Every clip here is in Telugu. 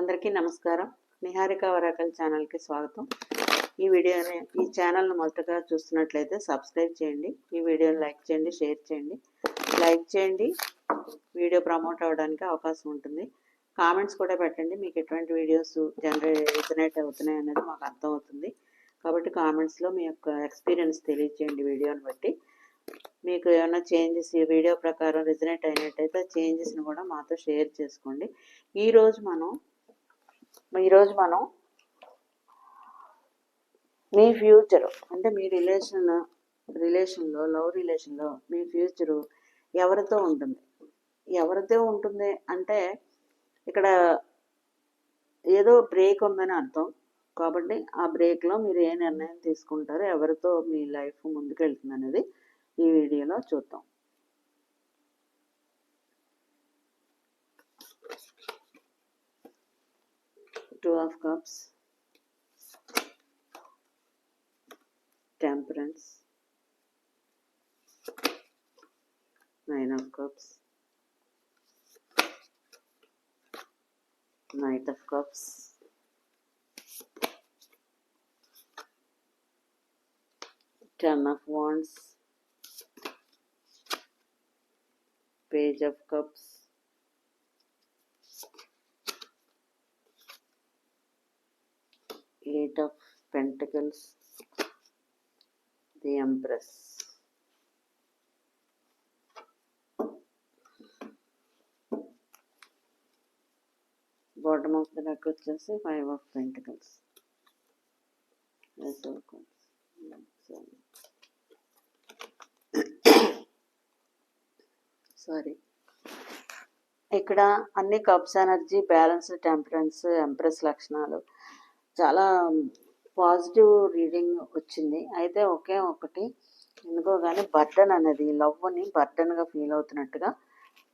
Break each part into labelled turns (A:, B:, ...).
A: అందరికీ నమస్కారం. నిహారిక వరాకల్ ఛానల్కి స్వాగతం. ఈ వీడియోని ఈ ఛానల్ను మొదటగా చూస్తున్నట్లయితే సబ్స్క్రైబ్ చేయండి. ఈ వీడియోని లైక్ చేయండి షేర్ చేయండి. లైక్ చేయండి. వీడియో ప్రమోట్ అవ్వడానికి అవకాశం ఉంటుంది. కామెంట్స్ కూడా పెట్టండి. మీకు ఎటువంటి వీడియోస్ జనరేట్ రిజనేట్ అవుతున్నాయి అనేది మాకు అర్థమవుతుంది. కాబట్టి కామెంట్స్లో మీ యొక్క ఎక్స్పీరియన్స్ తెలియచేయండి వీడియోని బట్టి. మీకు ఏమైనా చేంజెస్ ఈ వీడియో ప్రకారం రిజనేట్ అయినట్టయితే చేంజెస్ని కూడా మాతో షేర్ చేసుకోండి. ఈరోజు మనం ఈరోజు మనం మీ ఫ్యూచర్ అంటే మీ రిలేషన్ రిలేషన్లో లవ్ రిలేషన్లో మీ ఫ్యూచరు ఎవరితో ఉంటుంది? ఎవరితో ఉంటుంది అంటే ఇక్కడ ఏదో బ్రేక్ ఉందని అర్థం. కాబట్టి ఆ బ్రేక్లో మీరు ఏ నిర్ణయం తీసుకుంటారో ఎవరితో మీ లైఫ్ ముందుకెళ్తుంది అనేది ఈ వీడియోలో చూద్దాం. two of cups. Temperance. Nine of cups. Knight of cups. Ten of wands. Page of cups. Eight of pentacles. The empress. Bottom of the deck వచ్చేసి ఫైవ్ ఆఫ్ పెంటకల్స్ సారీ ఇక్కడ అన్ని cups energy balance temperance empress లక్షణాలు. చాలా పాజిటివ్ రీడింగ్ వచ్చింది. అయితే ఒకే ఒకటి ఎందుకో కానీ బర్డన్ అనేది లవ్ని బర్డన్గా ఫీల్ అవుతున్నట్టుగా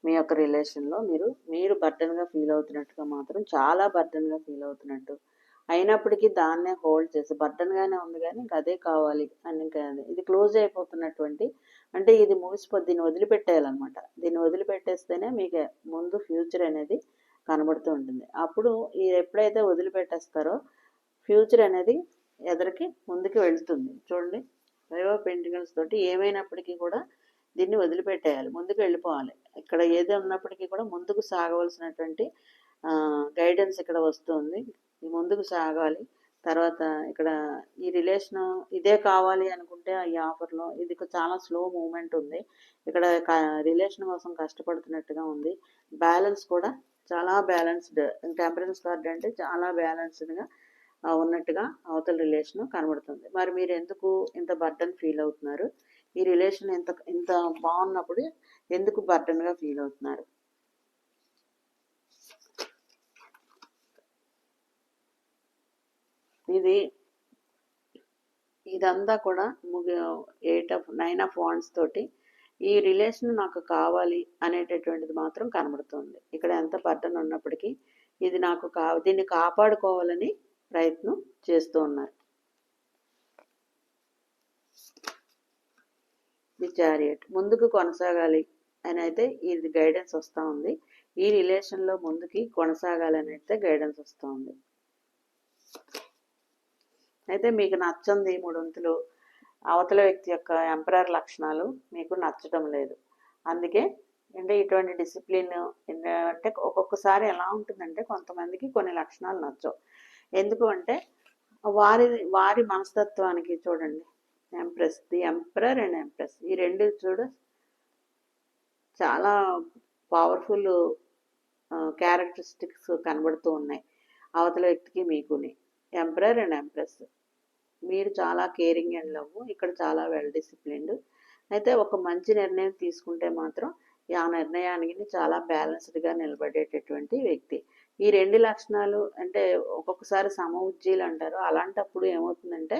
A: మీ యొక్క రిలేషన్లో మీరు మీరు బర్డన్గా ఫీల్ అవుతున్నట్టుగా మాత్రం చాలా బర్డన్గా ఫీల్ అవుతున్నట్టు అయినప్పటికీ దాన్నే హోల్డ్ చేసి బర్డన్గానే ఉంది కానీ ఇంకా అదే కావాలి అని ఇంకా ఇది క్లోజ్ అయిపోతున్నటువంటి అంటే ఇది ముగిసిపో దీన్ని వదిలిపెట్టేయాలన్నమాట. దీన్ని వదిలిపెట్టేస్తేనే మీకు ముందు ఫ్యూచర్ అనేది కనబడుతూ ఉంటుంది. అప్పుడు ఇది ఎప్పుడైతే వదిలిపెట్టేస్తారో ఫ్యూచర్ అనేది ఎదరికి ముందుకు వెళ్తుంది. చూడండి ఫైవ్ పెయింటింగ్స్ తోటి ఏమైనప్పటికీ కూడా దీన్ని వదిలిపెట్టేయాలి ముందుకు వెళ్ళిపోవాలి. ఇక్కడ ఏది ఉన్నప్పటికీ కూడా ముందుకు సాగవలసినటువంటి గైడెన్స్ ఇక్కడ వస్తుంది. ముందుకు సాగాలి. తర్వాత ఇక్కడ ఈ రిలేషన్ ఇదే కావాలి అనుకుంటే ఈ ఆఫర్లో ఇది చాలా స్లో మూమెంట్ ఉంది. ఇక్కడ రిలేషన్ కోసం కష్టపడుతున్నట్టుగా ఉంది. బ్యాలెన్స్ కూడా చాలా బ్యాలెన్స్డ్ టెంపరెన్స్ కార్డ్ అంటే చాలా బ్యాలెన్స్డ్గా ఉన్నట్టుగా అవతల రిలేషన్ కనబడుతుంది. మరి మీరు ఎందుకు ఇంత బర్డన్ ఫీల్ అవుతున్నారు? ఈ రిలేషన్ ఎంత ఇంత బాగున్నప్పుడు ఎందుకు బర్డన్గా ఫీల్ అవుతున్నారు? ఇది ఇదంతా కూడా ముగి eight of nine of wands తోటి ఈ రిలేషన్ నాకు కావాలి అనేటటువంటిది మాత్రం కనబడుతుంది. ఇక్కడ ఎంత బర్డన్ ఉన్నప్పటికీ ఇది నాకు కా దీన్ని కాపాడుకోవాలని ప్రయత్నం చేస్తూ ఉన్నారు. ది చారియట్ ముందుకు కొనసాగాలి అని అయితే ఇది గైడెన్స్ వస్తూ ఉంది. ఈ రిలేషన్లో ముందుకి కొనసాగాలని అయితే గైడెన్స్ వస్తూ ఉంది. అయితే మీకు నచ్చంది మూడొంతులు అవతల వ్యక్తి యొక్క ఎంపరర్ లక్షణాలు మీకు నచ్చడం లేదు. అందుకే అంటే ఇటువంటి డిసిప్లిన్ అంటే ఒక్కొక్కసారి ఎలా ఉంటుందంటే కొంతమందికి కొన్ని లక్షణాలు నచ్చవు. ఎందుకు అంటే వారి వారి మనస్తత్వానికి చూడండి. Empress the emperor and empress ఈ రెండు చూడ చాలా పవర్ఫుల్ క్యారెక్టరిస్టిక్స్ కనబడుతూ ఉన్నాయి. అవతల వ్యక్తికి మీకుని. ఎంప్రర్ అండ్ ఎంప్రెస్ మీరు చాలా కేరింగ్ అండ్ లవ్ ఇక్కడ చాలా వెల్ డిసిప్లిన్డ్ అయితే ఒక మంచి నిర్ణయం తీసుకుంటే మాత్రం ఆ నిర్ణయానికి చాలా బ్యాలెన్స్డ్గా నిలబడేటటువంటి వ్యక్తి. ఈ రెండు లక్షణాలు అంటే ఒక్కొక్కసారి సమ అంటారు. అలాంటప్పుడు ఏమవుతుందంటే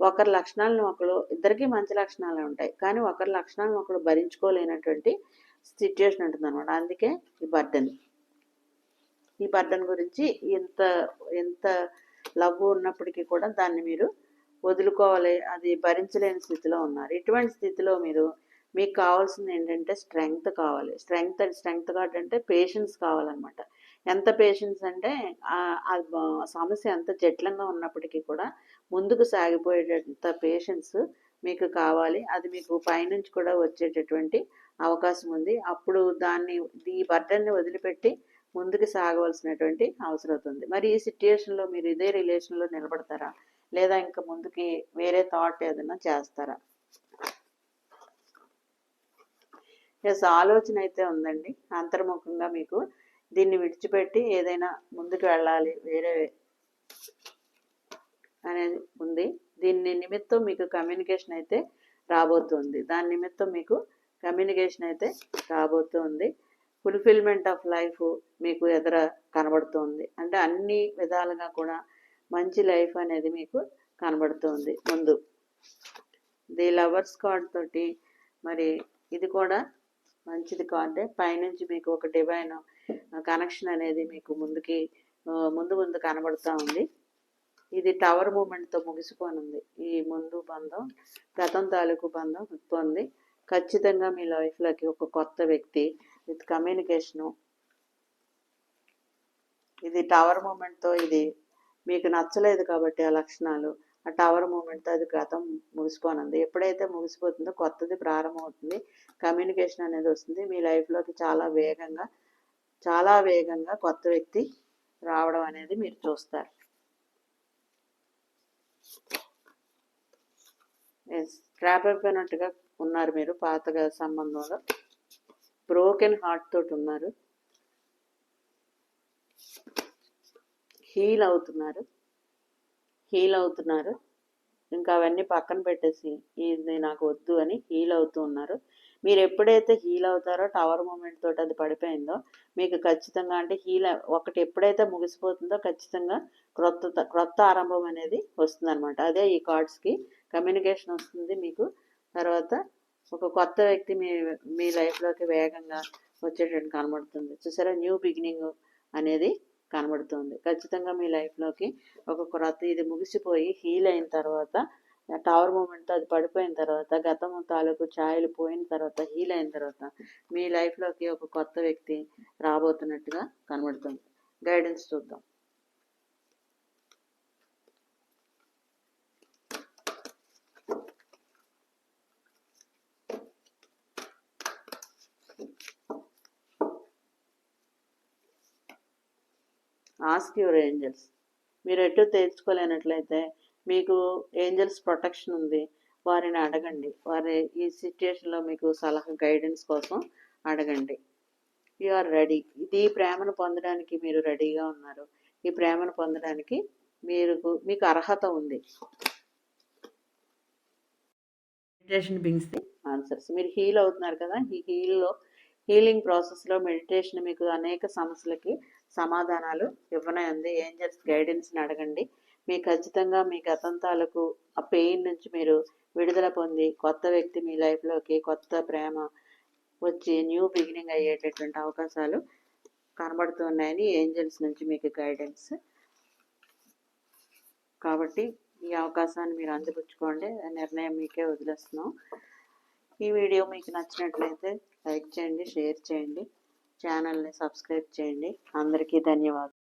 A: ఒకరి లక్షణాలను ఒకరు ఇద్దరికి మంచి లక్షణాలు ఉంటాయి. కానీ ఒకరి లక్షణాలను ఒకరు భరించుకోలేనటువంటి సిచ్యువేషన్ ఉంటుంది అనమాట అందుకే ఈ బర్డన్. ఈ బర్డన్ గురించి ఎంత ఎంత లవ్ ఉన్నప్పటికీ కూడా దాన్ని మీరు వదులుకోవాలి. అది భరించలేని స్థితిలో ఉన్నారు. ఇటువంటి స్థితిలో మీరు మీకు కావాల్సింది ఏంటంటే స్ట్రెంగ్త్ కావాలి. స్ట్రెంగ్త్ స్ట్రెంగ్త్ కార్డ్ అంటే పేషెన్స్ కావాలన్నమాట. ఎంత పేషెన్స్ అంటే ఆ- సమస్య ఎంత జటిలంగా ఉన్నప్పటికీ కూడా ముందుకు సాగిపోయేటంత పేషెన్స్ మీకు కావాలి. అది మీకు పైనుంచి కూడా వచ్చేటటువంటి అవకాశం ఉంది. అప్పుడు దాన్ని ఈ బర్డన్ని వదిలిపెట్టి ముందుకు సాగవలసినటువంటి అవసరం అవుతుంది మరి ఈ సిట్యుయేషన్లో మీరు ఇదే రిలేషన్లో నిలబడతారా? లేదా ఇంకా ముందుకి వేరే థాట్ ఏదైనా చేస్తారా? ఎస్ ఆలోచన అయితే ఉందండి. అంతర్ముఖంగా మీకు దీన్ని విడిచిపెట్టి ఏదైనా ముందుకు వెళ్ళాలి వేరే అనేది ఉంది. దీన్ని నిమిత్తం మీకు కమ్యూనికేషన్ అయితే రాబోతుంది. దాని నిమిత్తం మీకు కమ్యూనికేషన్ అయితే రాబోతుంది. ఫుల్ఫిల్మెంట్ ఆఫ్ లైఫ్ మీకు ఎదుర కనబడుతుంది. అంటే అన్ని విధాలుగా కూడా మంచి లైఫ్ అనేది మీకు కనబడుతుంది ముందు. ది లవర్స్ కార్డ్ తోటి మరి ఇది కూడా మంచిది కార్డే పైనుంచి మీకు ఒక డివైన్ కనెక్షన్ అనేది మీకు ముందుకి ముందు ముందు కనబడుతూ ఉంది. ఇది టవర్ మూమెంట్తో ముగిసిపోనుంది ఈ ముందు బంధం గతం తాలూకు బంధం పొంది ఖచ్చితంగా మీ లైఫ్లోకి ఒక కొత్త వ్యక్తి విత్ కమ్యూనికేషను ఇది టవర్ మూమెంట్తో ఇది మీకు నచ్చలేదు కాబట్టి ఆ లక్షణాలు ఆ టవర్ మూమెంట్తో అది గతం ముగిసిపోనుంది. ఎప్పుడైతే ముగిసిపోతుందో కొత్తది ప్రారంభమవుతుంది. కమ్యూనికేషన్ అనేది వస్తుంది. మీ లైఫ్లోకి చాలా వేగంగా చాలా వేగంగా కొత్త వ్యక్తి రావడం అనేది మీరు చూస్తారు. ట్రాప్ అయిపోయినట్టుగా ఉన్నారు మీరు పాతగా సంబంధంలో. బ్రోకెన్ హార్ట్ తోటి ఉన్నారు. హీల్ అవుతున్నారు. హీల్ అవుతున్నారు. ఇంకా అవన్నీ పక్కన పెట్టేసి ఇది నాకు వద్దు అని హీల్ అవుతూ ఉన్నారు. మీరు ఎప్పుడైతే హీల్ అవుతారో టవర్ మూమెంట్ తోటి అది పడిపోయిందో మీకు ఖచ్చితంగా అంటే హీల్ ఒకటి ఎప్పుడైతే ముగిసిపోతుందో ఖచ్చితంగా క్రొత్త క్రొత్త ఆరంభం అనేది వస్తుంది అనమాట అదే ఈ కార్డ్స్కి కమ్యూనికేషన్ వస్తుంది మీకు. తర్వాత ఒక కొత్త వ్యక్తి మీ మీ లైఫ్లోకి వేగంగా వచ్చేటట్టు కనబడుతుంది. చూసారా? న్యూ బిగినింగ్ అనేది కనబడుతుంది. ఖచ్చితంగా మీ లైఫ్లోకి ఒక క్రొత్త ఇది ముగిసిపోయి హీల్ అయిన తర్వాత టవర్ మూమెంట్తో అది పడిపోయిన తర్వాత గతం తాలూకు ఛాయలు పోయిన తర్వాత హీల్ అయిన తర్వాత మీ లైఫ్లోకి ఒక కొత్త వ్యక్తి రాబోతున్నట్టుగా కనబడుతుంది. గైడెన్స్ చూద్దాం. Ask your angels. మీరు ఎటు తేల్చుకోలేనట్లయితే మీకు ఏంజల్స్ ప్రొటెక్షన్ ఉంది వారిని అడగండి. వారి ఈ సిచ్యుయేషన్లో మీకు సలహా గైడెన్స్ కోసం అడగండి. You are ready. ఇది ప్రేమను పొందడానికి మీరు రెడీగా ఉన్నారు. ఈ ప్రేమను పొందడానికి మీరు మీకు అర్హత ఉంది. Meditation brings the answers. మీరు హీల్ అవుతున్నారు కదా ఈ హీల్లో హీలింగ్ ప్రాసెస్లో మెడిటేషన్ మీకు అనేక సమస్యలకి సమాధానాలు ఇవ్వనే ఉంది ఏంజల్స్ గైడెన్స్ని అడగండి. మీ ఖచ్చితంగా మీ గతం తాలూకు ఆ పెయిన్ నుంచి మీరు విడుదల పొంది కొత్త వ్యక్తి మీ లైఫ్లోకి కొత్త ప్రేమ వచ్చి న్యూ బిగినింగ్ అయ్యేటటువంటి అవకాశాలు కనబడుతున్నాయని ఏంజల్స్ నుంచి మీకు గైడెన్స్. కాబట్టి ఈ అవకాశాన్ని మీరు అందిపుచ్చుకోండి. నిర్ణయం మీకే వదిలేస్తున్నాం. ఈ వీడియో మీకు నచ్చినట్లయితే లైక్ చేయండి షేర్ చేయండి. ఛానల్ని సబ్స్క్రైబ్ చేయండి. అందరికీ ధన్యవాదాలు.